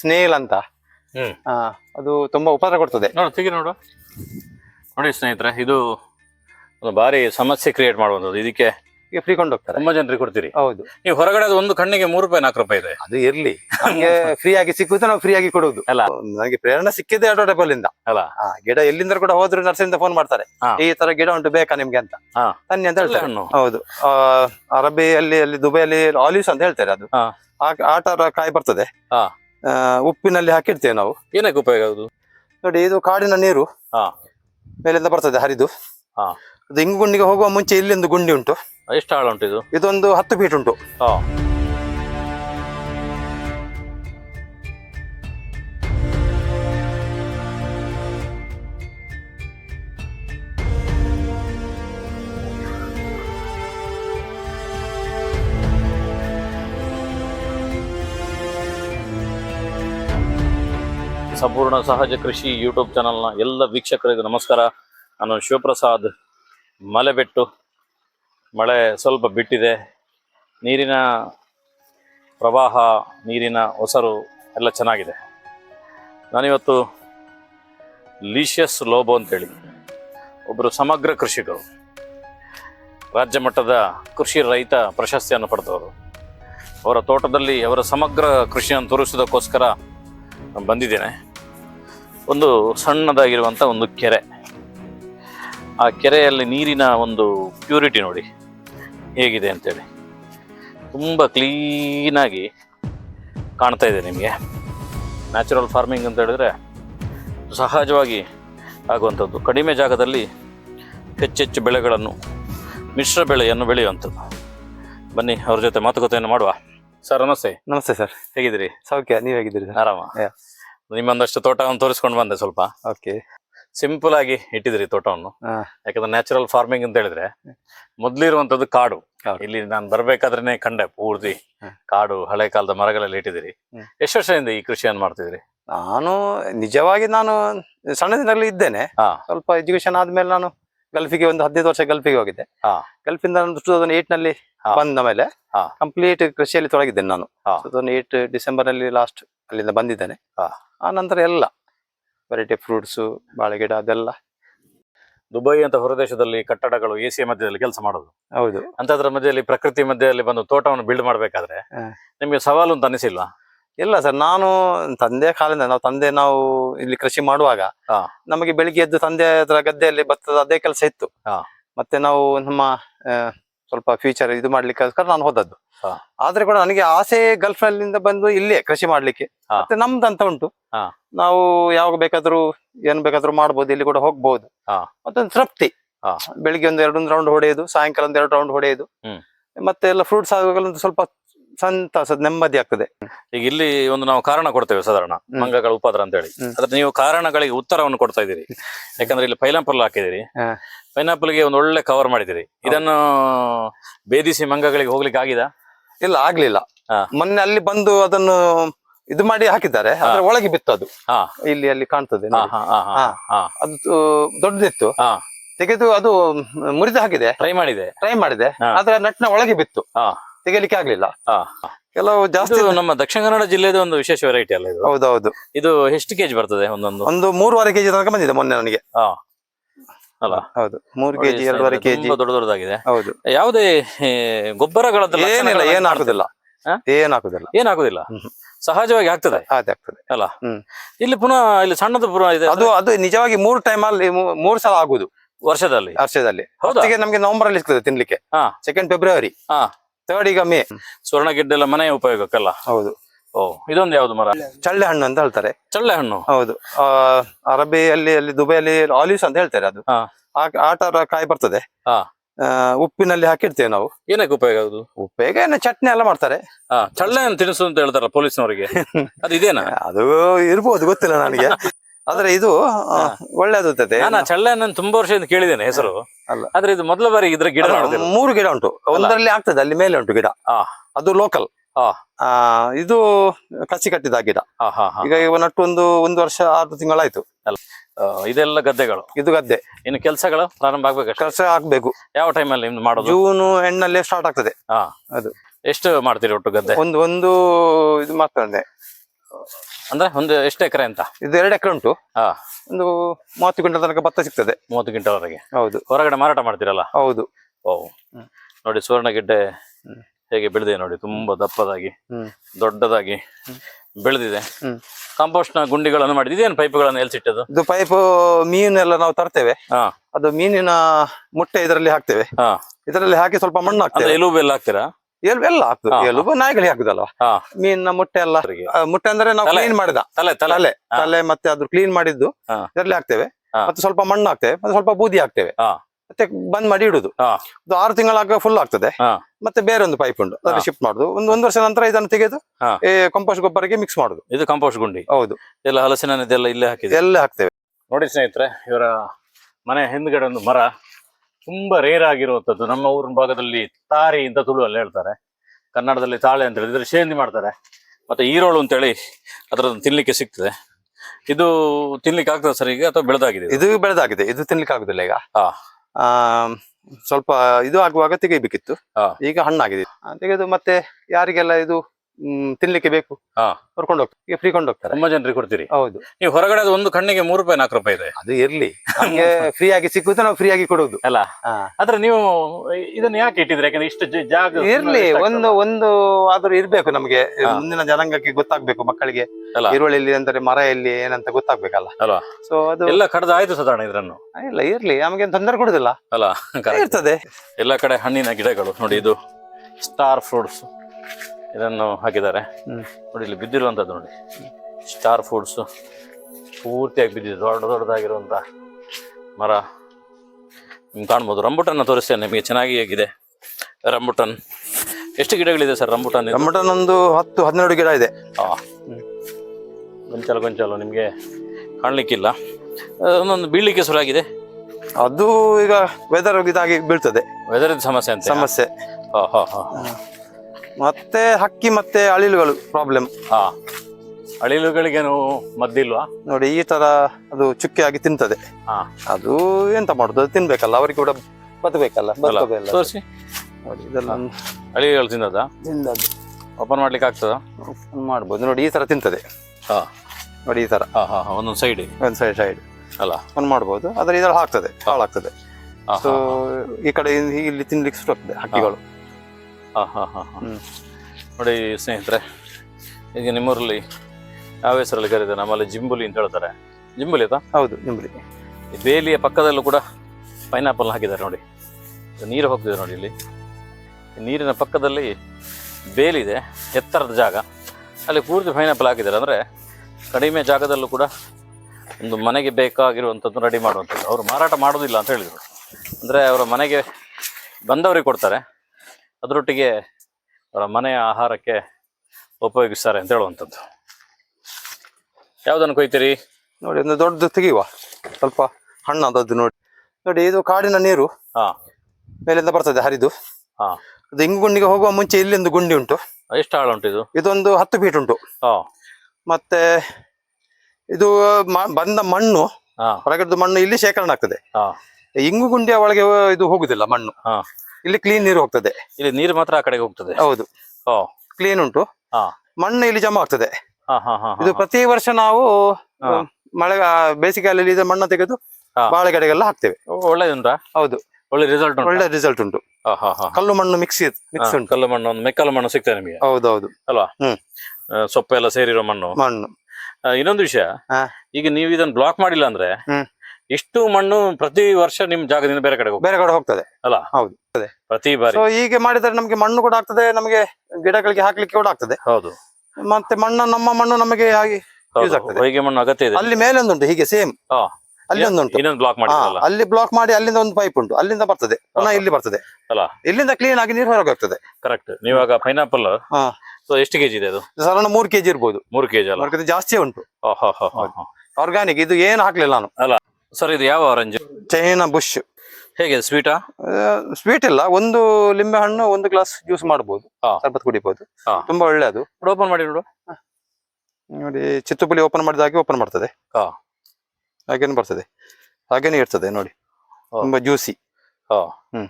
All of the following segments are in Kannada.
ಸ್ನೇಲ್ ಅಂತ. ಹ್ಮ್. ಆ, ಅದು ತುಂಬಾ ಉಪದ್ರ ಕೊಡ್ತದೆ. ನೋಡು ತೆಗಿ ನೋಡು. ನೋಡಿ ಸ್ನೇಹಿತರೆ ಇದು ಒಂದು ಭಾರಿ ಸಮಸ್ಯೆ ಕ್ರಿಯೇಟ್ ಮಾಡುವಂಥದ್ದು. ಇದಕ್ಕೆ ಈಗ ಫ್ರೀ ಕೊಂಡು ಹೋಗ್ತಾರೆ. ತುಂಬಾ ಜನರಿಗೆ ಕೊಡ್ತೀರಿ. ಹೌದು. ನೀವು ಹೊರಗಡೆ ಅದು ಒಂದು ಕಣ್ಣಿಗೆ ಮೂರು ರೂಪಾಯಿ ನಾಲ್ಕು ರೂಪಾಯಿ ಇದೆ. ಅದು ಇರ್ಲಿ. ನಮಗೆ ಫ್ರೀ ಆಗಿ ಸಿಕ್ಕುತ್ತೆ ನಾವು ಫ್ರೀ ಆಗಿ ಕೊಡುವುದು. ಅಲ್ಲ. ನನಗೆ ಪ್ರೇರಣೆ ಸಿಕ್ಕಿದೆ ಅಡ್ವರ್ಟೈಬಲ್ ಇಂದ ಅಲ್ಲ. ಆ, ಗಿಡ ಎಲ್ಲಿಂದ ಕೂಡ ಹೋದ್ರು ನರ್ಸರಿಂದ ಫೋನ್ ಮಾಡ್ತಾರೆ. ಹಾ. ಈ ತರ ಗಿಡ ಉಂಟು ಬೇಕಾ ನಿಮ್ಗೆ ಅಂತ. ಹಾ. ತನ್ನಿ ಅಂತ ಹೇಳ್ತಾರೆ. ಹಣ್ಣು ಹೌದು. ಆ, ಅರಬಿಯಲ್ಲಿ ಅಲ್ಲಿ ದುಬೈಯಲ್ಲಿ ಆಲಿವ್ಸ್ ಅಂತ ಹೇಳ್ತಾರೆ ಅದು. ಹಾ. ಆ- ಆ ತರ ಕಾಯಿ ಬರ್ತದೆ. ಹಾ. ಆ, ಉಪ್ಪಿನಲ್ಲಿ ಹಾಕಿಡ್ತೇವೆ ನಾವು. ಏನಕ್ಕೆ ಉಪಯೋಗ ಅದು ನೋಡಿ ಇದು ಕಾಡಿನ ನೀರು. ಹಾ. ಮೇಲಿಂದ ಬರ್ತದೆ ಹರಿದು. ಹಾ. ಅದು ಇಂಗುಗುಂಡಿಗೆ ಹೋಗುವ ಮುಂಚೆ ಇಲ್ಲಿ ಒಂದು ಗುಂಡಿ ಉಂಟು. ಎಷ್ಟು ಆಳ ಉಂಟು ಇದು? ಇದೊಂದು ಹತ್ತು ಫೀಟ್ ಉಂಟು. ಹಾ. ಸಂಪೂರ್ಣ ಸಹಜ ಕೃಷಿ ಯೂಟ್ಯೂಬ್ ಚಾನಲ್ನ ಎಲ್ಲ ವೀಕ್ಷಕರಿಗೂ ನಮಸ್ಕಾರ. ನಾನು ಶಿವಪ್ರಸಾದ್ ಮಲೆಬೆಟ್ಟು. ಮಳೆ ಸ್ವಲ್ಪ ಬಿಟ್ಟಿದೆ. ನೀರಿನ ಪ್ರವಾಹ, ನೀರಿನ ಒಸರು ಎಲ್ಲ ಚೆನ್ನಾಗಿದೆ. ನಾನಿವತ್ತು ಲೀಶಿಯಸ್ ಲೋಬೋ ಅಂತೇಳಿ ಒಬ್ಬರು ಸಮಗ್ರ ಕೃಷಿಕರು. ರಾಜ್ಯ ಮಟ್ಟದ ಕೃಷಿ ರೈತ ಪ್ರಶಸ್ತಿಯನ್ನು ಪಡೆದವರು. ಅವರ ತೋಟದಲ್ಲಿ ಅವರ ಸಮಗ್ರ ಕೃಷಿಯನ್ನು ತೋರಿಸೋದಕ್ಕೋಸ್ಕರ ಬಂದಿದ್ದೇನೆ. ಒಂದು ಸಣ್ಣದಾಗಿರುವಂಥ ಒಂದು ಕೆರೆ. ಆ ಕೆರೆಯಲ್ಲಿ ನೀರಿನ ಒಂದು ಪ್ಯೂರಿಟಿ ನೋಡಿ ಹೇಗಿದೆ ಅಂತೇಳಿ. ತುಂಬ ಕ್ಲೀನಾಗಿ ಕಾಣ್ತಾ ಇದೆ ನಿಮಗೆ. ನ್ಯಾಚುರಲ್ ಫಾರ್ಮಿಂಗ್ ಅಂತ ಹೇಳಿದ್ರೆ ಸಹಜವಾಗಿ ಆಗುವಂಥದ್ದು. ಕಡಿಮೆ ಜಾಗದಲ್ಲಿ ಹೆಚ್ಚೆಚ್ಚು ಬೆಳೆಗಳನ್ನು ಮಿಶ್ರ ಬೆಳೆಯನ್ನು ಬೆಳೆಯುವಂಥದ್ದು. ಬನ್ನಿ ಅವ್ರ ಜೊತೆ ಮಾತುಕತೆಯನ್ನು ಮಾಡುವ. ಸರ್ ನಮಸ್ತೆ. ನಮಸ್ತೆ ಸರ್. ಹೇಗಿದ್ದೀರಿ? ಸೌಖ್ಯ. ನೀವು ಹೇಗಿದ್ದೀರಿ ಸರ್? ಆರಾಮ. ನಿಮ್ಮೊಂದಷ್ಟು ತೋಟವನ್ನು ತೋರಿಸ್ಕೊಂಡು ಬಂದೆ ಸ್ವಲ್ಪ ಓಕೆ ಸಿಂಪಲ್ ಆಗಿ ಇಟ್ಟಿದ್ರಿ ತೋಟವನ್ನು. ಯಾಕಂದ್ರೆ ನ್ಯಾಚುರಲ್ ಫಾರ್ಮಿಂಗ್ ಅಂತ ಹೇಳಿದ್ರೆ ಮೊದ್ಲಿರುವಂತದ್ದು ಕಾಡು. ಇಲ್ಲಿ ನಾನು ಬರ್ಬೇಕಾದ್ರೆ ಕಂಡೆ ಪೂರ್ತಿ ಕಾಡು ಹಳೆ ಕಾಲದ ಮರಗಳಲ್ಲಿ ಇಟ್ಟಿದಿರಿ. ಎಷ್ಟು ವರ್ಷದಿಂದ ಈ ಕೃಷಿಯನ್ನು ಮಾಡ್ತಿದ್ರಿ ನಾನು ನಿಜವಾಗಿ ನಾನು ಸಣ್ಣದಿನಲ್ಲಿ ಇದ್ದೇನೆ. ಸ್ವಲ್ಪ ಎಜುಕೇಶನ್ ಆದ್ಮೇಲೆ ನಾನು ಗಲ್ಫಿಗೆ ಒಂದು ಹದಿನೈದು ವರ್ಷ ಗಲ್ಫಿಗೆ ಹೋಗಿದ್ದೆ. ಗಲ್ಫಿಂದ ನಾನು ಟೂ ತೌಸಂಡ್ ಏಟ್ನಲ್ಲಿ. ಬಂದ ಮೇಲೆ. ಕಂಪ್ಲೀಟ್ ಕೃಷಿಯಲ್ಲಿ ತೊಡಗಿದ್ದೇನೆ ನಾನು. ಟೂ ತೌಸಂಡ್ ಏಟ್ ಡಿಸೆಂಬರ್ನಲ್ಲಿ ಲಾಸ್ಟ್ ಅಲ್ಲಿಂದ ಬಂದಿದ್ದೇನೆ. ಆ ನಂತರ ಎಲ್ಲ ವೆರೈಟಿ ಫ್ರೂಟ್ಸು ಬಾಳೆಗಿಡ ಅದೆಲ್ಲ. ದುಬೈ ಅಂತ ಹೊರದೇಶದಲ್ಲಿ ಕಟ್ಟಡಗಳು ಎ ಸಿ ಮಧ್ಯದಲ್ಲಿ ಕೆಲಸ ಮಾಡೋದು. ಹೌದು. ಅಂತದ್ರ ಮಧ್ಯದಲ್ಲಿ ಪ್ರಕೃತಿ ಮಧ್ಯದಲ್ಲಿ ಬಂದು ತೋಟವನ್ನು ಬಿಲ್ಡ್ ಮಾಡಬೇಕಾದ್ರೆ ನಿಮಗೆ ಸವಾಲು ಅಂತ ಅನಿಸಿಲ್ಲ ಇಲ್ಲ ಸರ್ ನಾನು ತಂದೆ ಕಾಲದಿಂದ ನಾವು ತಂದೆ ನಾವು ಇಲ್ಲಿ ಕೃಷಿ ಮಾಡುವಾಗ. ನಮಗೆ ಬೆಳಿಗ್ಗೆ ಎದ್ದು ತಂದೆ ಹತ್ರ ಗದ್ದೆಯಲ್ಲಿ ಭತ್ತದ ಅದೇ ಕೆಲಸ ಇತ್ತು. ಮತ್ತೆ ನಾವು ನಮ್ಮ ಸ್ವಲ್ಪ ಫ್ಯೂಚರ್ ಇದು ಮಾಡ್ಲಿಕ್ಕೋಸ್ಕರ ನಾನು ಹೋದದ್ದು. ಆದ್ರೆ ಕೂಡ ನನಗೆ ಆಸೆ ಗಲ್ಫ್ ನಲ್ಲಿಂದ ಬಂದು ಇಲ್ಲೇ ಕೃಷಿ ಮಾಡ್ಲಿಕ್ಕೆ. ಮತ್ತೆ ನಮ್ದಂತ ಉಂಟು. ನಾವು ಯಾವಾಗ ಬೇಕಾದ್ರೂ ಏನ್ ಬೇಕಾದ್ರೂ ಮಾಡ್ಬೋದು ಇಲ್ಲಿ ಕೂಡ ಹೋಗ್ಬಹುದು. ಮತ್ತೊಂದು ತೃಪ್ತಿ. ಬೆಳಿಗ್ಗೆ ಒಂದ್ ಎರಡೊಂದು ರೌಂಡ್ ಹೊಡೆಯೋದು ಸಾಯಂಕಾಲ ಒಂದ್ ಎರಡು ರೌಂಡ್ ಹೊಡೆಯೋದು. ಮತ್ತೆ ಎಲ್ಲ ಫ್ರೂಟ್ಸ್ ಆಗುವಾಗ ಸ್ವಲ್ಪ ಸಂತಸ ನೆಮ್ಮದಿ ಆಗ್ತದೆ. ಈಗ ಇಲ್ಲಿ ಒಂದು ನಾವು ಕಾರಣ ಕೊಡ್ತೇವೆ ಸಾಧಾರಣ ಮಂಗಗಳ ಉಪದ್ರ ಅಂತ ಹೇಳಿ ಆದ್ರೆ ಅದ್ರ ನೀವು ಕಾರಣಗಳಿಗೆ ಉತ್ತರವನ್ನು ಕೊಡ್ತಾ ಇದ್ದೀರಿ. ಯಾಕಂದ್ರೆ ಇಲ್ಲಿ ಪೈನಾಪಲ್ ಹಾಕಿದಿರಿ. ಪೈನಾಪಲ್ಗೆ ಒಂದು ಒಳ್ಳೆ ಕವರ್ ಮಾಡಿದಿರಿ ಇದನ್ನು ಭೇದಿಸಿ ಮಂಗಗಳಿಗೆ ಹೋಗ್ಲಿಕ್ಕೆ ಆಗಿದ? ಇಲ್ಲ ಆಗ್ಲಿಲ್ಲ. ಮೊನ್ನೆ ಅಲ್ಲಿ ಬಂದು ಅದನ್ನು ಇದು ಮಾಡಿ ಹಾಕಿದ್ದಾರೆ. ಅದ್ರ ಒಳಗೆ ಬಿತ್ತು ಅದು. ಇಲ್ಲಿ ಅಲ್ಲಿ ಕಾಣ್ತದೆ. ಅದು ದೊಡ್ಡದಿತ್ತು. ತೆಗೆದು ಅದು ಮುರಿದು ಹಾಕಿದೆ. ಟ್ರೈ ಮಾಡಿದೆ. ಟ್ರೈ ಮಾಡಿದೆ. ಆದ್ರೆ ನಟ್ನ ಒಳಗೆ ಬಿತ್ತು. ತೆಗಿಲಿಕ್ಕೆ ಆಗ್ಲಿಲ್ಲ. ಕೆಲವು ಜಾಸ್ತಿ ನಮ್ಮ ದಕ್ಷಿಣ ಕನ್ನಡ ಜಿಲ್ಲೆದ ಒಂದು ವಿಶೇಷ ವೆರೈಟಿ ಅಲ್ಲ ಇದು? ಹೌದೌದು. ಇದು ಎಷ್ಟು ಕೆಜಿ ಬರ್ತದೆ ಒಂದೊಂದು? ಒಂದು ಮೂರುವರೆ ಕೆಜಿ ತನಕ ಬಂದಿದೆ ಮೊನ್ನೆ ನನಗೆ. ಹಾ. ಅಲ್ಲ. ಹೌದು. ಮೂರು ಕೆಜಿ ಎರಡೂವರೆ ಕೆಜಿ. ದೊಡ್ಡ ದೊಡ್ಡದಾಗಿದೆ. ಹೌದು. ಯಾವುದೇ ಗೊಬ್ಬರಗಳ ಏನಿಲ್ಲ ಏನ್ ಹಾಕುದಿಲ್ಲ? ಏನ್ ಹಾಕುದಿಲ್ಲ. ಏನ್ ಹ್ಮ್. ಸಹಜವಾಗಿ ಆಗ್ತದೆ ಆಗ್ತದೆ ಅಲ್ಲ. ಹ್ಮ್. ಇಲ್ಲಿ ಪುನಃ ಇಲ್ಲಿ ಸಣ್ಣದು ಇದೆ ಅದು ಅದು ನಿಜವಾಗಿ ಮೂರು ಟೈಮ್ ಅಲ್ಲಿ ಮೂರು ಸಲ ಆಗುದು. ವರ್ಷದಲ್ಲಿ? ವರ್ಷದಲ್ಲಿ. ನಮ್ಗೆ ನವೆಂಬರ್ ಅಲ್ಲಿ ಸಿಗ್ತದೆ ತಿನ್ಲಿಕ್ಕೆ. ಸೆಕೆಂಡ್ ಫೆಬ್ರವರಿ ಹಾ. ಥರ್ಡ್ ಈಗ ಮೇ ಸ್ವರ್ಣಗೆಡ್ಡೆಲ್ಲ ಮನೆ ಉಪಯೋಗಕ್ಕಲ್ಲ? ಹೌದು. ಓ ಇದೊಂದು ಯಾವ್ದು ಮರ? ಚಳ್ಳೆ ಹಣ್ಣು ಅಂತ ಹೇಳ್ತಾರೆ. ಚಳ್ಳೆ ಹಣ್ಣು ಹೌದು. ಆ, ಅರಬಿಯಲ್ಲಿ ಅಲ್ಲಿ ದುಬೈಯಲ್ಲಿ ಆಲಿವ್ಸ್ ಅಂತ ಹೇಳ್ತಾರೆ ಅದು. ಆಟರ ಆ- ತರ ಕಾಯಿ ಬರ್ತದೆ. ಉಪ್ಪಿನಲ್ಲಿ ಹಾಕಿರ್ತೇವೆ ನಾವು. ಏನಕ್ಕೆ ಉಪಯೋಗ ಅದು? ಉಪಯೋಗ ಏನ ಚಟ್ನಿ ಎಲ್ಲ ಮಾಡ್ತಾರೆ. ಚಳ್ಳೆ ಹಣ್ಣು ತಿನಿಸು ಅಂತ ಹೇಳ್ತಾರ ಪೊಲೀಸ್ನವರಿಗೆ. ಅದು ಇದೇನಾ? ಅದು ಇರ್ಬೋದು ಗೊತ್ತಿಲ್ಲ ನನಗೆ. ಆದ್ರೆ ಇದು ಆ, ಒಳ್ಳೇದುತ್ತದೆ ನಾನು ಚಳ್ಳೆ ತುಂಬಾ ವರ್ಷದಿಂದ ಕೇಳಿದ್ದೇನೆ ಹೆಸರು. ಅಲ್ಲ. ಆದ್ರೆ ಇದು ಮೊದಲ ಬಾರಿ ಇದ್ರ ಗಿಡ ಅಲ್ಲ, ಮೂರು ಗಿಡ ಉಂಟು. ಒಂದರಲ್ಲಿ ಆಗ್ತದೆ ಅಲ್ಲಿ ಮೇಲೆ ಉಂಟು ಗಿಡ. ಹಾ. ಅದು ಲೋಕಲ್. ಇದು ಕಚ್ಚಿ ಕಟ್ಟಿದ ಗಿಡ ಈಗ ಇವ ನಟ್ಟು ಒಂದು ಒಂದು ವರ್ಷ ಆರು ತಿಂಗಳಾಯ್ತು. ಅಲ್ಲ. ಇದೆಲ್ಲ ಗದ್ದೆಗಳು. ಇದು ಗದ್ದೆ. ಇನ್ನು ಕೆಲಸಗಳು ಪ್ರಾರಂಭ ಆಗ್ಬೇಕು ಕೆಲಸ ಆಗ್ಬೇಕು. ಯಾವ ಟೈಮಲ್ಲಿ ನಿಮ್ದು ಮಾಡೋದು? ಜೂನ್ ಎಣ್ಣಲ್ಲೇ ಸ್ಟಾರ್ಟ್ ಆಗ್ತದೆ. ಅದು. ಎಷ್ಟು ಮಾಡ್ತೀರಿ ಒಟ್ಟು ಗದ್ದೆ? ಒಂದು ಒಂದು ಇದು ಮಾಡ್ತಾರೆ ಅಂದ್ರೆ ಒಂದು ಎಷ್ಟು ಎಕರೆ ಅಂತ? ಇದು ಎರಡು ಎಕರೆ ಉಂಟು. ಹಾ. ಒಂದು ಮೂವತ್ತು ಕ್ವಿಂಟಲ್ ತನಕ ಭತ್ತ ಸಿಗ್ತದೆ. ಮೂವತ್ತು ಕ್ವಿಂಟಲ್ವರೆಗೆ ಹೌದು. ಹೊರಗಡೆ ಮಾರಾಟ ಮಾಡ್ತೀರಲ್ಲ? ಹೌದು. ಓಹ್. ನೋಡಿ ಸುವರ್ಣಗೆಡ್ಡೆ. ಹೇಗೆ ಬೆಳೆದಿದೆ ನೋಡಿ ತುಂಬಾ ದಪ್ಪದಾಗಿ ದೊಡ್ಡದಾಗಿ ಬೆಳೆದಿದೆ. ಕಾಂಪೋಸ್ಟ್ನ ಗುಂಡಿಗಳನ್ನು ಮಾಡಿದ ಇದೇನು ಪೈಪ್ಗಳನ್ನು ಎಲ್ಸಿಟ್ಟದು ಇದು ಪೈಪ್ ಮೀನೆಲ್ಲ ನಾವು ತರ್ತೇವೆ. ಹಾ. ಅದು ಮೀನಿನ ಮುಟ್ಟೆ ಇದರಲ್ಲಿ ಹಾಕ್ತೇವೆ. ಹಾ. ಇದರಲ್ಲಿ ಹಾಕಿ ಸ್ವಲ್ಪ ಮಣ್ಣು ಹಾಕ್ತೇವೆ. ಎಲುಬು ಎಲ್ಲ ಹಾಕ್ತೀರಾ? ಎಲ್ ಎಲ್ಲ ಹಾಕ್ತದೆ. ಎಲುಬು ನಾಯಿಗಳಿಗೆ ಹಾಕುದಲ್ವಾ? ಮೀನ್ ಮೀನಿನ ಮುಟ್ಟೆ ಎಲ್ಲ. ಮುಟ್ಟೆ ಅಂದ್ರೆ ನಾವು. ಕ್ಲೀನ್ ಮಾಡಿದ. ತಲೆ ತಲೆ. ತಲೆ ಮತ್ತೆ ಅದು ಕ್ಲೀನ್ ಮಾಡಿದ್ದು. ಇದರಲ್ಲಿ ಹಾಕ್ತೇವೆ. ಮತ್ತೆ ಸ್ವಲ್ಪ ಮಣ್ಣು ಹಾಕ್ತೇವೆ. ಮತ್ತೆ ಸ್ವಲ್ಪ ಬೂದಿ ಹಾಕ್ತೇವೆ. ಮತ್ತೆ ಬಂದ್ ಮಾಡಿ ಇಡುದು. ಅದು ಆರು ತಿಂಗಳಾಗ ಫುಲ್ ಆಗ್ತದೆ. ಮತ್ತೆ ಬೇರೆ ಒಂದು ಪೈಪ್ ಉಂಟು ಅದನ್ನ ಶಿಫ್ಟ್ ಮಾಡುದು. ಒಂದು ಒಂದು ವರ್ಷ ನಂತರ ಇದನ್ನು ತೆಗೆದು. ಕಂಪೋಸ್ಟ್ ಗೊಬ್ಬರಕ್ಕೆ ಮಿಕ್ಸ್ ಮಾಡುದು. ಇದು ಕಾಂಪೋಸ್ಟ್ ಗುಂಡಿ. ಹೌದು. ಎಲ್ಲ ಹಲಸಿನ ಇದೆಲ್ಲ ಇಲ್ಲೇ ಹಾಕಿದೆ ಎಲ್ಲ ಹಾಕ್ತೇವೆ. ನೋಡಿ ಸ್ನೇಹಿತರೆ ಇವರ ಮನೆ ಹಿಂದ್ಗಡೆ ಒಂದು ಮರ. ತುಂಬಾ ರೇರ್ ಆಗಿರುವಂಥದ್ದು ನಮ್ಮ ಊರಿನ ಭಾಗದಲ್ಲಿ ತಾರಿ ಅಂತ ತುಳುವಲ್ಲಿ ಹೇಳ್ತಾರೆ. ಕನ್ನಡದಲ್ಲಿ ತಾಳೆ ಅಂತ ಹೇಳಿದ್ರೆ ಶೇಂದಿ ಮಾಡ್ತಾರೆ. ಮತ್ತೆ ಈರೋಳು ಅಂತೇಳಿ ಅದರದ್ದು ತಿನ್ಲಿಕ್ಕೆ ಸಿಗ್ತದೆ. ಇದು ತಿನ್ಲಿಕ್ಕೆ ಆಗ್ತದೆ ಸರ್ ಈಗ ಅಥವಾ ಬೆಳೆದಾಗಿದೆ ಇದು? ಬೆಳೆದಾಗಿದೆ. ಇದು ತಿನ್ಲಿಕ್ಕೆ ಆಗುದಿಲ್ಲ ಈಗ. ಆ ಸ್ವಲ್ಪ ಇದು ಆಗುವಾಗ ತೆಗಿಬೇಕಿತ್ತು. ಈಗ ಹಣ್ಣಾಗಿದೆ. ತೆಗೆದು ಮತ್ತೆ ಯಾರಿಗೆಲ್ಲ ಇದು ತಿನ್ಲಿಕ್ಕೆ ಬೇಕು. ಹಾ. ಅವ್ರು ಕೊಂಡು ಹೋಗ್ತಾರೆ. ಈಗ ಫ್ರೀ ಕೊಂಡು ಹೋಗ್ತಾರೆ. ತುಂಬಾ ಜನರಿಗೆ ಕೊಡ್ತೀರಿ? ಹೌದು. ನೀವು ಹೊರಗಡೆ ಅದು ಒಂದು ಕಣ್ಣಿಗೆ ಮೂರು ರೂಪಾಯಿ ನಾಲ್ಕು ರೂಪಾಯಿ ಇದೆ. ಅದು ಇರ್ಲಿ. ನಮ್ಗೆ ಫ್ರೀ ಆಗಿ ಸಿಕ್ಕುತ್ತೆ ನಾವು ಫ್ರೀ ಆಗಿ ಕೊಡುವುದು ಅಲ್ಲ. ಆದ್ರೆ ನೀವು ಇದನ್ನ ಯಾಕೆ ಇಟ್ಟಿದ್ರೆ? ಯಾಕಂದ್ರೆ ಇಷ್ಟು ಜ- ಜಾಗ ಇರ್ಲಿ. ಒಂದು ಒಂದು ಆದ್ರೂ ಇರ್ಬೇಕು ನಮ್ಗೆ. ಮುಂದಿನ ಜನಾಂಗಕ್ಕೆ ಗೊತ್ತಾಗ್ಬೇಕು ಮಕ್ಕಳಿಗೆ. ಅಲ್ಲ. ಈರುಳ್ಳಿ ಎಲ್ಲಿ ಅಂದರೆ ಮರ ಎಲ್ಲಿ ಏನಂತ ಗೊತ್ತಾಗ್ಬೇಕಲ್ಲ. ಅಲ್ವಾ? ಸೊ ಅದು ಎಲ್ಲ ಕಡ್ದು ಆಯ್ತು ಸಾಧಾರಣ ಇದ್ರನ್ನು. ಇಲ್ಲ ಇರ್ಲಿ. ನಮ್ಗೆ ತೊಂದರೆ ಕೊಡುದಿಲ್ಲ. ಅಲ್ಲ correct. ಇರ್ತದೆ. ಎಲ್ಲ ಕಡೆ ಹಣ್ಣಿನ ಗಿಡಗಳು ನೋಡಿ ಇದು ಸ್ಟಾರ್ ಫ್ರೂಟ್ಸ್ ಇದನ್ನು ಹಾಕಿದ್ದಾರೆ. ನೋಡಿ ಇಲ್ಲಿ ಬಿದ್ದಿರುವಂಥದ್ದು ನೋಡಿ. ಸ್ಟಾರ್ ಫುಡ್ಸ್ ಪೂರ್ತಿಯಾಗಿ ಬಿದ್ದಿದೆ. ದೊಡ್ಡ ದೊಡ್ಡದಾಗಿರುವಂಥ ಮರ ನಿಮ್ಗೆ ಕಾಣ್ಬೋದು. ರಂಬುಟನ್ನ ತೋರಿಸ್ತೇನೆ ನಿಮಗೆ. ಚೆನ್ನಾಗಿ ಹೇಗಿದೆ. ರಂಬುಟನ್. ಎಷ್ಟು ಗಿಡಗಳಿದೆ ಸರ್ ರಂಬುಟನ್ ರಂಬುಟನ್ ಒಂದು ಹತ್ತು ಹನ್ನೆರಡು ಗಿಡ ಇದೆ. ಆ. ಗೊಂಚಲು ಗೊಂಚಲು ನಿಮಗೆ ಕಾಣ್ಲಿಕ್ಕಿಲ್ಲ. ಒಂದೊಂದು ಬೀಳ್ಲಿಕ್ಕೆ ಶುರುವಾಗಿದೆ ಅದು ಈಗ ವೆದರ್ ಇದಾಗಿ ಬೀಳ್ತದೆ. ವೆದರ್ ಸಮಸ್ಯೆ ಅಂತ ಸಮಸ್ಯೆ. ಹಾ ಹಾ ಹಾ. ಮತ್ತೆ ಹಕ್ಕಿ ಮತ್ತೆ ಅಳಿಲುಗಳು ಪ್ರಾಬ್ಲಮ್ ಹಾ ಅಳಿಲುಗಳಿಗೇನು ಮದ್ದಿಲ್ವಾ? ನೋಡಿ ಈ ತರ ಅದು ಚುಕ್ಕೆ ಆಗಿ ತಿಂತದೆ. ಹಾ. ಅದು ಎಂತ ಮಾಡುದು? ಅದು ತಿನ್ಬೇಕಲ್ಲ ಅವರಿಗೆ ಕೂಡ ಬದುಕಬೇಕಲ್ಲ ಬದುಕಬೇಕಲ್ಲ ತೋರಿಸಿ. ನೋಡಿ ಇದೆಲ್ಲ ಅಳಿಲುಗಳು ತಿನ್ನದ ತಿಂದದ್ದು. ಓಪನ್ ಮಾಡ್ಲಿಕ್ಕೆ ಆಗ್ತದ? ಓಪನ್ ಮಾಡ್ಬೋದು. ನೋಡಿ ಈ ತರ ತಿಂತದೆ. ಹಾ. ನೋಡಿ ಈ ತರ. ಹಾ ಹಾ ಒಂದೊಂದು ಸೈಡ್ ಒಂದ್ ಸೈಡ್ ಸೈಡ್ ಅಲ್ಲ. ಓಪನ್ ಮಾಡ್ಬೋದು. ಆದ್ರೆ ಇದ್ರಲ್ಲಿ ಹಾಕ್ತದೆ ಹಾಳಾಗ್ತದೆ. ಸೊ ಈ ಕಡೆ ಇಲ್ಲಿ- ಇಲ್ಲಿ ತಿನ್ಲಿಕ್ಕೆ ಶುರು ಆಗ್ತದೆ ಹಕ್ಕಿಗಳು ಹಾ ಹಾ ಹಾ ಹಾ. ನೋಡಿ ಸ್ನೇಹಿತರೆ ಈಗ ನಿಮ್ಮೂರಲ್ಲಿ ಯಾವ ಹೆಸರಲ್ಲಿ ಕರೀತಾರೆ? ನಮ್ಮಲ್ಲಿ ಜಿಂಬುಲಿ ಅಂತ ಹೇಳ್ತಾರೆ. ಜಿಂಬುಲಿ ಆಯ್ತಾ? ಹೌದು ನಿಂಬಲಿ ಈ ಬೇಲಿಯ ಪಕ್ಕದಲ್ಲೂ ಕೂಡ ಪೈನಾಪಲ್ ಹಾಕಿದ್ದಾರೆ ನೋಡಿ. ಇದು ನೀರು ಹೋಗ್ತಿದೆ ನೋಡಿ ಇಲ್ಲಿ. ನೀರಿನ ಪಕ್ಕದಲ್ಲಿ ಬೇಲಿದೆ ಎತ್ತರದ ಜಾಗ. ಅಲ್ಲಿ ಪೂರ್ತಿ ಪೈನಾಪಲ್ ಹಾಕಿದ್ದಾರೆ ಅಂದರೆ ಕಡಿಮೆ ಜಾಗದಲ್ಲೂ ಕೂಡ ಒಂದು ಮನೆಗೆ ಬೇಕಾಗಿರುವಂಥದ್ದು ರೆಡಿ ಮಾಡುವಂಥದ್ದು. ಅವರು ಮಾರಾಟ ಮಾಡೋದಿಲ್ಲ ಅಂತ ಹೇಳಿದರು. ಅಂದರೆ ಅವರ ಮನೆಗೆ ಬಂದವರಿಗೆ ಕೊಡ್ತಾರೆ. ಅದರೊಟ್ಟಿಗೆ ಅವರ ಮನೆಯ ಆಹಾರಕ್ಕೆ ಉಪಯೋಗಿಸ್ತಾರೆ ಅಂತ ಹೇಳುವಂಥದ್ದು. ಯಾವುದನ್ನು ಕೊಯ್ತೀರಿ? ನೋಡಿ ಒಂದು ದೊಡ್ಡದು ತೆಗೆಯುವ. ಸ್ವಲ್ಪ ಹಣ್ಣಾದದ್ದು ನೋಡಿ. ನೋಡಿ ಇದು ಕಾಡಿನ ನೀರು. ಹಾಂ. ಮೇಲಿಂದ ಬರ್ತದೆ ಹರಿದು. ಹಾಂ. ಅದು ಇಂಗು ಗುಂಡಿಗೆ ಹೋಗುವ ಮುಂಚೆ ಇಲ್ಲೊಂದು ಗುಂಡಿ ಉಂಟು. ಎಷ್ಟು ಆಳ ಉಂಟು ಇದು? ಇದೊಂದು ಹತ್ತು ಫೀಟ್ ಉಂಟು. ಹಾಂ. ಮತ್ತೆ ಇದು ಮ- ಬಂದ ಮಣ್ಣು ಹಾಂ. ಹೊರಗಡೆದು ಮಣ್ಣು ಇಲ್ಲಿ ಶೇಖರಣೆ ಆಗ್ತದೆ. ಹಾಂ. ಇಂಗು ಗುಂಡಿಯ ಒಳಗೆ ಇದು ಹೋಗುದಿಲ್ಲ ಮಣ್ಣು. ಹಾಂ. ಇಲ್ಲಿ ಕ್ಲೀನ್ ನೀರು ಹೋಗ್ತದೆ. ಇಲ್ಲಿ ನೀರು ಮಾತ್ರ ಆ ಕಡೆಗೆ ಹೋಗ್ತದೆ. ಹೌದು. ಓ ಕ್ಲೀನ್ ಉಂಟು. ಹಾ. ಮಣ್ಣು ಇಲ್ಲಿ ಜಮಾ ಆಗ್ತದೆ. ಹಾ ಹಾ ಹಾ ಇದು ಪ್ರತಿ ವರ್ಷ ನಾವು. ಮಳೆ ಬೇಸಿಗೆಯಲ್ಲಿ ಇದು ಮಣ್ಣು ತೆಗೆದು ಬಾಳೆ ಕಡೆಗೆಲ್ಲ ಹಾಕ್ತೇವೆ. ಒಳ್ಳೇದುಂಟಾ? ಹೌದು. ಒಳ್ಳೆ ರಿಸಲ್ಟ್ ಉಂಟು? ಒಳ್ಳೆ ರಿಸಲ್ಟ್ ಉಂಟು. ಕಲ್ಲು ಮಣ್ಣು ಮಿಕ್ಸ್ ಮಿಕ್ಸ್ ಉಂಟು. ಕಲ್ಲು ಮಣ್ಣು ಒಂದು ಮೆಕ್ಕಲು ಮಣ್ಣು ಸಿಗ್ತದೆ ನಿಮಗೆ? ಹೌದು ಅಲ್ವಾ? ಹ್ಮ್. ಆ, ಸೊಪ್ಪು ಎಲ್ಲ ಸೇರಿರೋ ಮಣ್ಣು. ಮಣ್ಣು. ಇನ್ನೊಂದು ವಿಷಯ. ಈಗ ನೀವು ಇದನ್ನ ಬ್ಲಾಕ್ ಮಾಡಿಲ್ಲ ಅಂದ್ರೆ. ಇಷ್ಟು ಮಣ್ಣು ಪ್ರತಿ ವರ್ಷ ನಿಮ್ ಜಾಗದಿಂದ ಬೇರೆ ಕಡೆ ಹೋಗ್ತದೆ? ಬೇರೆ ಕಡೆ ಹೋಗ್ತದೆ. ಅಲ್ಲ? ಹೌದು. ಅದೇ. ಪ್ರತಿ ಬಾರಿ. ಸೊ ಹೀಗೆ ಮಾಡಿದ್ರೆ ನಮಗೆ ಮಣ್ಣು ಕೂಡ ಆಗ್ತದೆ ನಮಗೆ ಗಿಡಗಳಿಗೆ ಹಾಕ್ಲಿಕ್ಕೆ ಕೂಡ ಆಗ್ತದೆ. ಹೌದು. ಮತ್ತೆ ಮಣ್ಣು ನಮ್ಮ ಮಣ್ಣು ನಮಗೆ ಹಾಗೆ ಯೂಸ್ ಹೌದು ಆಗ್ತದೆ. ಹೊಯ್ಗೆ ಮಣ್ಣು ಅಗತ್ಯ ಇದೆ. ಅಲ್ಲಿ ಮೇಲೆ ಒಂದುಂಟು ಹೀಗೆ ಸೇಮ್ ಹಾ. ಅಲ್ಲಿ ಒಂದುಂಟು. ಇನ್ನೊಂದು ಬ್ಲಾಕ್ ಹಾ, ಮಾಡಿದ್ರಲ್ಲ? ಅಲ್ಲಿ ಬ್ಲಾಕ್ ಮಾಡಿ ಅಲ್ಲಿಂದ ಒಂದು ಪೈಪ್ ಉಂಟು. ಅಲ್ಲಿಂದ ಬರ್ತದೆ. ಪುನಃ ಇಲ್ಲಿ ಬರ್ತದೆ. ಅಲ್ಲ? ಇಲ್ಲಿಂದ ಕ್ಲೀನ್ ಆಗಿ ನೀರು ಹೊರಗೆ ಹೋಗ್ತದೆ. ಕರೆಕ್ಟ್ ನೀವಾಗ ಪೈನಾಪಲ್ ಹಾ. ಸೊ ಎಷ್ಟು ಕೆಜಿ ಇದೆ ಅದು? ಸಾಧಾರಣ ಮೂರು ಕೆಜಿ ಇರ್ಬೋದು. ಮೂರು ಕೆಜಿ ಅಲ್ಲ? ಮಾರ್ಕೆಟ್ ಜಾಸ್ತಿ ಉಂಟು. ಆರ್ಗಾನಿಕ್ ಇದು ಏನು ಹಾಕ್ಲಿಲ್ಲ ನಾನು. ಸರ್ ಇದು ಯಾವ ಆರೆಂಜ್ ಚೈನಾ ಬುಷ್ ಹೇಗೆ ಸ್ವೀಟಾ ಸ್ವೀಟ್ ಇಲ್ಲ. ಒಂದು ಲಿಂಬೆ ಹಣ್ಣು ಒಂದು ಗ್ಲಾಸ್ ಜ್ಯೂಸ್ ಮಾಡಬಹುದು. ಸರ್ಬತ್ ಕುಡಿಬಹುದು ತುಂಬಾ ಒಳ್ಳೆಯದು ಓಪನ್ ಮಾಡಿ ನೋಡು ನೋಡಿ ಚಿತ್ತುಪುಲಿ ಓಪನ್ ಮಾಡಿದ ಹಾಗೆ ಓಪನ್ ಮಾಡ್ತದೆ. ಹಾಗೇನು ಬರ್ತದೆ? ಹಾಗೇನೆ ಇರ್ತದೆ ನೋಡಿ. ತುಂಬಾ ಜ್ಯೂಸಿ ಹ್ಮ್.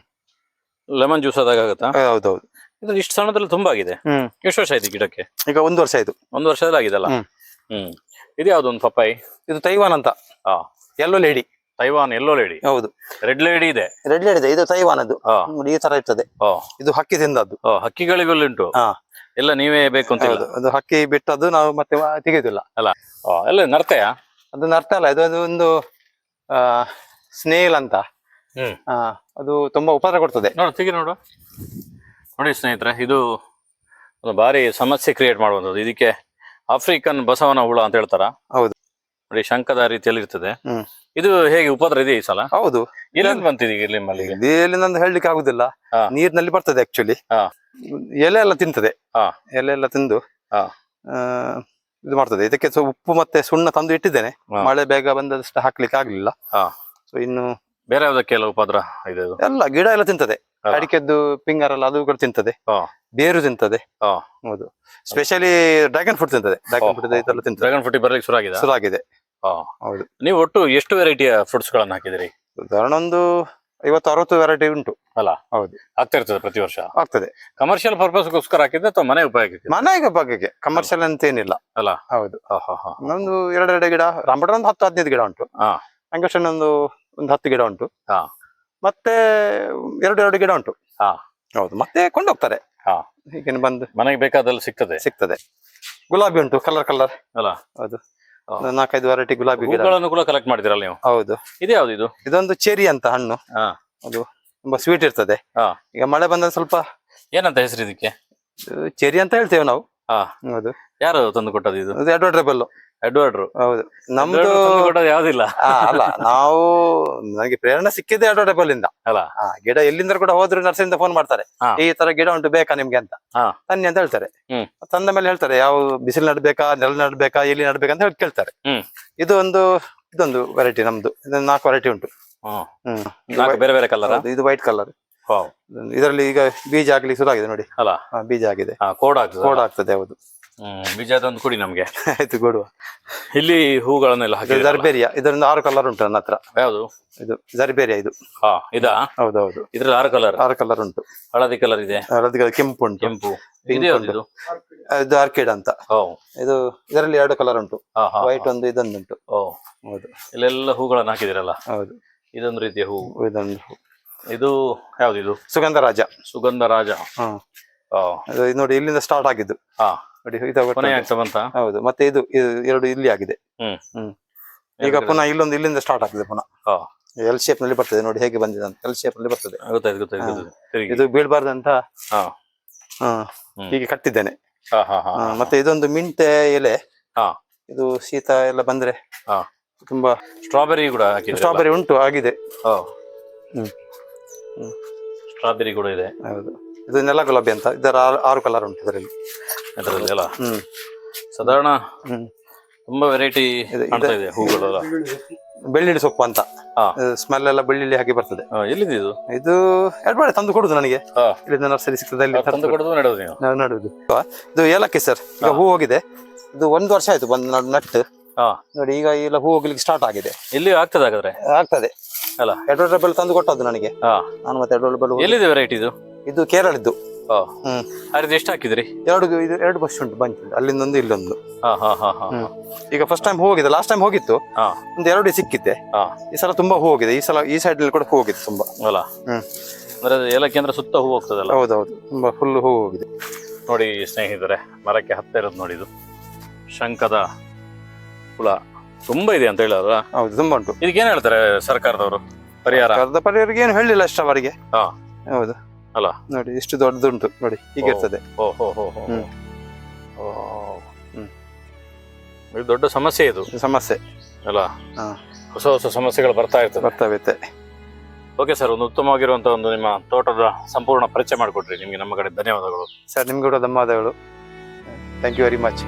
ಲೆಮನ್ ಜ್ಯೂಸ್ ಆದಾಗ ಆಗುತ್ತಾ? ಹೌದೌದು. ಇದು ಇಷ್ಟು ಸಣ್ಣದಲ್ಲಿ ತುಂಬಾ ಆಗಿದೆ. ಎಷ್ಟು ವರ್ಷ ಆಯ್ತು ಗಿಡಕ್ಕೆ? ಈಗ ಒಂದು ವರ್ಷ ಆಯ್ತು. ಒಂದು ವರ್ಷದಲ್ಲಿ ಆಗಿದೆ ಅಲ್ಲ ಹ್ಮ್. ಇದು ಯಾವ್ದೊಂದು ಪಪ್ಪಾಯಿ? ಇದು ತೈವಾನ್ ಅಂತ. ಹಾ. Yellow lady Taiwan yellow lady ಹೌದು. ರೆಡ್ ಲೇಡಿ ಇದೆ. ರೆಡ್ ಲೇಡಿ ಇದೆ. ಇದು ತೈವಾನ್ ಅದು ಹಾ. ನೋಡಿ ಈ ತರ ಇರ್ತದೆ. ಓ ಇದು ಹಕ್ಕಿ ತಿಂದದ್ದು. ಓ ಹಕ್ಕಿಗಳಿಗೆಲ್ಲ ಉಂಟು ಹಾ. ಎಲ್ಲ ನೀವೇ ಬೇಕು ಅಂತ ಹೇಳುದು ಹೌದು. ಅದು ಹಕ್ಕಿ ಬಿಟ್ಟದ್ದು ನಾವು ಮತ್ತೆ ವ- ತೆಗೆಯುದಿಲ್ಲ. ಅಲ್ಲ. ಓ ಎಲ್ಲ ನರ್ತಯ? ಅದು ನರ್ತ ಅಲ್ಲ ಇದು ಅದು ಒಂದು ಸ್ನೇಲ್ ಅಂತ. ಹ್ಮ್. ಆ, ಅದು ತುಂಬಾ ಉಪದ್ರ ಕೊಡ್ತದೆ. ನೋಡು ತೆಗಿ ನೋಡು. ನೋಡಿ ಸ್ನೇಹಿತರೆ ಇದು ಒಂದು ಭಾರಿ ಸಮಸ್ಯೆ ಕ್ರಿಯೇಟ್ ಮಾಡುವಂಥದ್ದು. ಇದಕ್ಕೆ ಆಫ್ರಿಕನ್ ಬಸವನ ಹುಳ ಅಂತ ಹೇಳ್ತಾರ? ಹೌದು. ನೋಡಿ ಶಂಕದ ರೀತಿಯಲ್ಲಿ ಇರ್ತದೆ ಹ್ಮ್. ಇದು ಹೇಗೆ ಉಪದ್ರ ಇದೆ ಈ ಸಲ? ಹೌದು. ಎಲ್ಲಿಂದ ಬಂತಿದೆ ಇಲ್ಲಿ ಮಲ್ಲಿಗೆ? ಇದು ಎಲ್ಲಿಂದ ಹೇಳಲಿಕ್ಕೆ ಆಗುದಿಲ್ಲ. ಹಾ. ನೀರಿನಲ್ಲಿ ಬರ್ತದೆ ಆಕ್ಚುಲಿ ಹಾ. ಎಲೆ ಎಲ್ಲ ತಿಂತದೆ. ಹಾ. ಎಲೆ ಎಲ್ಲ ತಿಂದು ಹಾ. ಆ, ಇದು ಮಾಡ್ತದೆ. ಇದಕ್ಕೆ ಸ್ವಲ್ಪ ಉಪ್ಪು ಮತ್ತೆ ಸುಣ್ಣ ತಂದು ಇಟ್ಟಿದ್ದೇನೆ. ಹಾ. ಮಳೆ ಬೇಗ ಬಂದಷ್ಟು ಹಾಕ್ಲಿಕ್ಕೆ ಆಗ್ಲಿಲ್ಲ. ಹಾ. ಸೊ ಇನ್ನು ಬೇರೆ ಯಾವ್ದಕ್ಕೆಲ್ಲ ಉಪದ್ರ ಇದೆ ಇದು ಎಲ್ಲ ಗಿಡ ಎಲ್ಲ ತಿಂತದೆ. ಹಾ. ಅಡಿಕೆದ್ದು ಪಿಂಗರ್ ಎಲ್ಲ ಅದು ಕೂಡ ತಿಂತದೆ. ಹಾ. ಬೇರು ತಿಂತದೆ. ಹಾ. ಹೌದು. ಸ್ಪೆಷಲಿ ಡ್ರ್ಯಾಗನ್ ಫ್ರೂಟ್ ತಿಂತದೆ. ಡ್ರ್ಯಾಗನ್ ಫ್ರೂಟ್ ಇದೆಲ್ಲ ತಿಂತದೆ. ಡ್ರ್ಯಾಗನ್ ಫ್ರೂಟ್ ಬರ್ಲಿಕ್ಕೆ ಶುರು ಆಗಿದೆ? ಶುರು ಆಗಿದೆ. ಹೌದು. ನೀವು ಒಟ್ಟು ಎಷ್ಟು ವೆರೈಟಿಯ ಫ್ರೂಟ್ಸ್ ಗಳನ್ನ ಹಾಕಿದಿರಿ ಉದಾಹರಣೆ ಒಂದು ಐವತ್ತು ಅರವತ್ತು ವೆರೈಟಿ ಉಂಟು. ಅಲ್ಲ? ಹೌದು. ಆಗ್ತಾ ಇರ್ತದೆ ಪ್ರತಿ ವರ್ಷ? ಆಗ್ತದೆ. ಕಮರ್ಷಿಯಲ್ ಪರ್ಪಸ್ಗೋಸ್ಕರ ಹಾಕಿದ್ರೆ ಅಥವಾ ಮನೆ ಉಪಯೋಗಕ್ಕೆ ಮನೆಗೆ ಉಪಯೋಗಕ್ಕೆ. ಕಮರ್ಷಿಯಲ್ ಅಂತ ಏನಿಲ್ಲ. ಅಲ್ಲ? ಹೌದು. ನಮ್ದು ಎರಡೆರಡು ಗಿಡ ರಾಮಬಡ ಒಂದು ಹತ್ತು ಹದಿನೈದು ಗಿಡ ಉಂಟು. ಅಂಗಶನ್ ಒಂದು ಒಂದು ಹತ್ತು ಗಿಡ ಉಂಟು. ಹಾ. ಮತ್ತೆ ಎರಡು ಎರಡು ಗಿಡ ಉಂಟು. ಹಾ. ಹೌದು. ಮತ್ತೆ ಕೊಂಡೋಗ್ತಾರೆ. ಹಾ. ಹೀಗೆ ಬಂದು ಮನೆಗೆ ಬೇಕಾದಲ್ಲಿ ಸಿಗ್ತದೆ. ಸಿಗ್ತದೆ. ಗುಲಾಬಿ ಉಂಟು ಕಲರ್ ಕಲರ್ ಅಲ್ಲ? ಹೌದು. ನಾಲ್ಕೈದು ವೆರೈಟಿ ಗುಲಾಬಿ ಗಿಡ. ಹೂಗಳನ್ನು ಕೂಡ ಕಲೆಕ್ಟ್ ಮಾಡಿದಿರಲ್ಲ ನೀವು? ಹೌದು. ಇದು ಯಾವ್ದು ಇದು? ಇದೊಂದು ಚೆರಿ ಅಂತ ಹಣ್ಣು. ಹಾ. ಅದು ತುಂಬಾ ಸ್ವೀಟ್ ಇರ್ತದೆ. ಈಗ ಮಳೆ ಬಂದ ಸ್ವಲ್ಪ ಏನಂತ ಹೆಸರು ಇದಕ್ಕೆ? ಚೆರಿ ಅಂತ ಹೇಳ್ತೇವೆ ನಾವು. ಹಾ. ಹೌದು. ಯಾರು ತಂದು ಕೊಟ್ಟದ್ದು ಇದು? ಅದು ಅಡ್ವರ್ಟಬಲ್ ಹೌದು. ನಮ್ದು ಯಾವ್ದಿಲ್ಲ. ಅಲ್ಲ ನಾವು ನನಗೆ ಪ್ರೇರಣೆ ಸಿಕ್ಕಿದೆ ಅಡ್ವರ್ಟಬಲ್ ಇಂದ. ಅಲ್ಲ. ಗಿಡ ಎಲ್ಲಿಂದ ಕೂಡ ಹೋದ್ರು ನರ್ಸರಿಂದ ಫೋನ್ ಮಾಡ್ತಾರೆ. ಈ ತರ ಗಿಡ ಉಂಟು ಬೇಕಾ ನಿಮ್ಗೆ ಅಂತ. ತನ್ನಿ ಅಂತ ಹೇಳ್ತಾರೆ. ತಂದ ಮೇಲೆ ಹೇಳ್ತಾರೆ ಯಾವ ಬಿಸಿಲು ನಡ್ಬೇಕಾ ನೆಲ ನಡ್ಬೇಕಾ ಎಲ್ಲಿ ನಡ್ಬೇಕಂತ ಅಂತ ಹೇಳಿ ಕೇಳ್ತಾರೆ. ಇದು ಒಂದು ಇದೊಂದು ವೆರೈಟಿ ನಮ್ದು. ನಾಲ್ಕು ವೆರೈಟಿ ಉಂಟು. ಬೇರೆ ಬೇರೆ ಕಲರ್ ಇದು ವೈಟ್ ಕಲರ್. ಇದರಲ್ಲಿ ಈಗ ಬೀಜ ಆಗ್ಲಿಕ್ಕೆ ಶುರು ಆಗಿದೆ ನೋಡಿ. ಅಲ್ಲ. ಬೀಜ ಆಗಿದೆ. ಹಾ ಕೋಡ್ ಆಗ್ತದೆ ಕೋಡ್ ಆಗ್ತದೆ ಹೌದು. ಹ್ಮ್ ಬೀಜ ತಂದು ಕೊಡಿ ನಮ್ಗೆ. ಆಯ್ತು ಕೊಡುವ. ಇಲ್ಲಿ ಹೂಗಳನ್ನೆಲ್ಲ ಇದು ಜರ್ಬೇರಿಯ. ಇದರಿಂದ ಆರು ಕಲರ್ ಉಂಟು ನನ್ನ ಹತ್ರ. ಯಾವುದು? ಇದು ಜರ್ಬೇರಿಯ ಇದು. ಹಾ ಇದಾ? ಹೌದೌದು. ಇದ್ರಲ್ಲಿ ಆರು ಕಲರ್ ಆರು ಕಲರ್ ಉಂಟು. ಹಳದಿ ಕಲರ್ ಇದೆ. ಹಳದಿ ಕಲರ್ ಕೆಂಪು ಉಂಟು. ಕೆಂಪು. Pink ಇದು ಉಂಟು. ಇದು? ಆರ್ಕಿಡ್ ಅಂತ. ಓ. ಇದು ಇದರಲ್ಲಿ ಎರಡು ಕಲರ್ ಉಂಟು. ಹಾ ಹಾ ವೈಟ್ ಒಂದು ಇದೊಂದು ಉಂಟು. ಓ. ಹೌದು. ಇಲ್ಲೆಲ್ಲ ಹೂಗಳನ್ನ ಹಾಕಿದಿರಲ್ಲ ಹೌದು. ಇದೊಂದು ರೀತಿಯ ಹೂ. ಇದೊಂದು ಇದು ಯಾವ್ದು ಇದು? ಸುಗಂಧರಾಜ. ಸುಗಂಧ ರಾಜ ಹಾ. ಓ. ಇದು ನೋಡಿ ಇಲ್ಲಿಂದ ಸ್ಟಾರ್ಟ್ ಆಗಿದ್ದು. ಹಾ. ನೋಡಿ ಬಂತ. ಹೌದು ಮತ್ತೆ ಇದು ಎರಡು ಇಲ್ಲಿ ಆಗಿದೆ. ಹ್ಮ್. ಈಗ ಪುನಃ ಇಲ್ಲೊಂದು ಇಲ್ಲಿಂದ ಸ್ಟಾರ್ಟ್ ಆಗ್ತದೆ ಪುನಃ. ಹಾ. ಎಲ್ ಶೇಪ್ನಲ್ಲಿ ಬರ್ತದೆ ನೋಡಿ ಹೇಗೆ ಬಂದಿದೆ ಅಂತ. ಎಲ್ ಶೇಪ್ನಲ್ಲಿ ಬರ್ತದೆ. ಇದು ಬೀಳ್ಬಾರ್ದಂತ ಹಾ. ಹಾ ಹೀಗೆ ಕಟ್ಟಿದ್ದೇನೆ. ಮತ್ತೆ ಇದೊಂದು ಮಿಂಟೆ ಎಲೆ. ಹಾ. ಇದು ಶೀತ ಎಲ್ಲ ಬಂದ್ರೆ ಹಾ. ತುಂಬಾ ಸ್ಟ್ರಾಬೆರಿ ಕೂಡ ಸ್ಟ್ರಾಬೆರಿ ಉಂಟು ಆಗಿದೆ. ಸ್ಟ್ರಾಬೆರಿ ಕೂಡ ಇದೆ. ಹೌದು. ಇದು ನೆಲ ಗುಲಾಬಿ ಅಂತ. ಇದರ ಆರು- ಆರು ಕಲರ್ ಉಂಟು ಇದರಲ್ಲಿ. ಅದರಲ್ಲಿ ಅಲ್ಲ ಹ್ಮ್. ಸಾಧಾರಣ ಹ್ಮ್. ತುಂಬಾ ವೆರೈಟಿ ಕಾಣ್ತಾ ಇದೆ. ಹೂಗಳು ಅಲ್ಲ ಬೆಳ್ಳುಳ್ಳಿ ಸೊಪ್ಪು ಅಂತ. ಸ್ಮೆಲ್ ಎಲ್ಲ ಬೆಳ್ಳುಳ್ಳಿ ಹಾಕಿ ಬರ್ತದೆ. ಎಲ್ಲಿದೆ ಇದು? ಇದು ಎರಡು ಬಾರಿ ತಂದು ಕೊಡುದು ನನಗೆ. ಹಾ. ಇಲ್ಲಿಂದ ನರ್ಸರಿ ಸಿಗ್ತದೆ ಅಲ್ಲಿ ತಂದು ಕೊಡೋದು ನೆಡೋದು ನೀವು? ನಾವು ನಡುವುದು ಇದು ಏಲಕ್ಕಿ ಸರ್. ಈಗ ಹೂ. ಹೋಗಿದೆ. ಇದು ಒಂದು ವರ್ಷ ಆಯ್ತು ಬಂದು ನಡ್- ನಟ್ಟು. ಹಾ. ನೋಡಿ ಈಗ ಎಲ್ಲ ಹೂ ಹೋಗ್ಲಿಕ್ಕೆ ಸ್ಟಾರ್ಟ್ ಆಗಿದೆ. ಇಲ್ಲಿ ಆಗ್ತದೆ ಹಾಗಾದ್ರೆ? ಆಗ್ತದೆ. ಅಲ್ಲ. ಎಡ್ವರ್ಟಬಲ್ ತಂದು ಕೊಟ್ಟದ್ದು ನನಗೆ. ಹಾ. ನಾನು ಮತ್ತೆ ಎಲ್ಲಿದೆ ವೆರೈಟಿ ಇದು? ಇದು ಕೇರಳದ್ದು. ಹಾ. ಹ್ಮ್. ಅದ್ರದ್ದು ಎಷ್ಟು ಹಾಕಿದ್ರಿ? ಎರಡು ಇದು ಎರಡು ಬಸ್ ಉಂಟು ಬಂಚ್ ಉಂಟು ಅಲ್ಲಿಂದೊಂದು ಇಲ್ಲೊಂದು. ಹಾ ಹಾ ಹಾ ಹಾ ಹ್ಮ್. ಈಗ ಫಸ್ಟ್ ಟೈಮ್ ಹೋಗಿದೆ ಲಾಸ್ಟ್ ಟೈಮ್ ಹೋಗಿತ್ತು. ಹಾ. ಒಂದು ಎರಡು ಸಿಕ್ಕಿದ್ದೆ. ಹಾ. ಈ ಸಲ ತುಂಬಾ ಹೂ ಹೋಗಿದೆ. ಈ ಸಲ ಈ ಸೈಡ್ನಲ್ಲಿ ಕೂಡ ಹೂ ಹೋಗಿದೆ ತುಂಬಾ. ಅಲ್ಲ. ಹ್ಮ್. ಅಂದ್ರೆ ಅದು ಏಲಕ್ಕಿ ಅಂದ್ರೆ ಸುತ್ತ ಹೂ ಹೋಗ್ತದಲ್ಲ? ಹೌದೌದು. ತುಂಬಾ ಫುಲ್ ಹೂ ಹೋಗಿದೆ. ನೋಡಿ ಸ್ನೇಹಿತರೆ ಮರಕ್ಕೆ ಹತ್ತ ಇರೋದು ನೋಡಿ ಇದು. ಶಂಕದ ಹುಳ. ತುಂಬಾ ಇದೆ ಅಂತ ಹೇಳಲ್ಲ ಹೌದು ತುಂಬಾ ಉಂಟು. ಇದಕ್ಕೆ ಏನ್ ಹೇಳ್ತಾರೆ ಸರ್ಕಾರದವರು? ಪರಿಹಾರ? ಕರ್ದ ಪರಿವರಿಗೆ ಏನು ಹೇಳಿಲ್ಲ ಅಷ್ಟವರೆಗೆ ಹಾ. ಹೌದು. ಅಲ್ಲ? ನೋಡಿ ಇಷ್ಟು ದೊಡ್ಡದುಂಟು ನೋಡಿ ಹೀಗೆ. ಇರ್ತದೆ. ಇದು ದೊಡ್ಡ ಸಮಸ್ಯೆ ಇದು ಸಮಸ್ಯೆ ಅಲ್ಲ ಹಾ. ಹೊಸ ಹೊಸ ಸಮಸ್ಯೆಗಳು ಬರ್ತಾ ಇರ್ತದೆ ಬರ್ತಾವೆ ಓಕೆ ಸರ್ ಒಂದು ಉತ್ತಮವಾಗಿರುವಂತ ಒಂದು ನಿಮ್ಮ ತೋಟದ ಸಂಪೂರ್ಣ ಪರಿಚಯ ಮಾಡಿಕೊಟ್ರಿ ನಿಮಗೆ ನಮ್ಮ ಕಡೆ ಧನ್ಯವಾದಗಳು ಸರ್ ನಿಮ್ಗೆ ಕೂಡ ಧನ್ಯವಾದಗಳು ಥ್ಯಾಂಕ್ ಯು ವೆರಿ ಮಚ್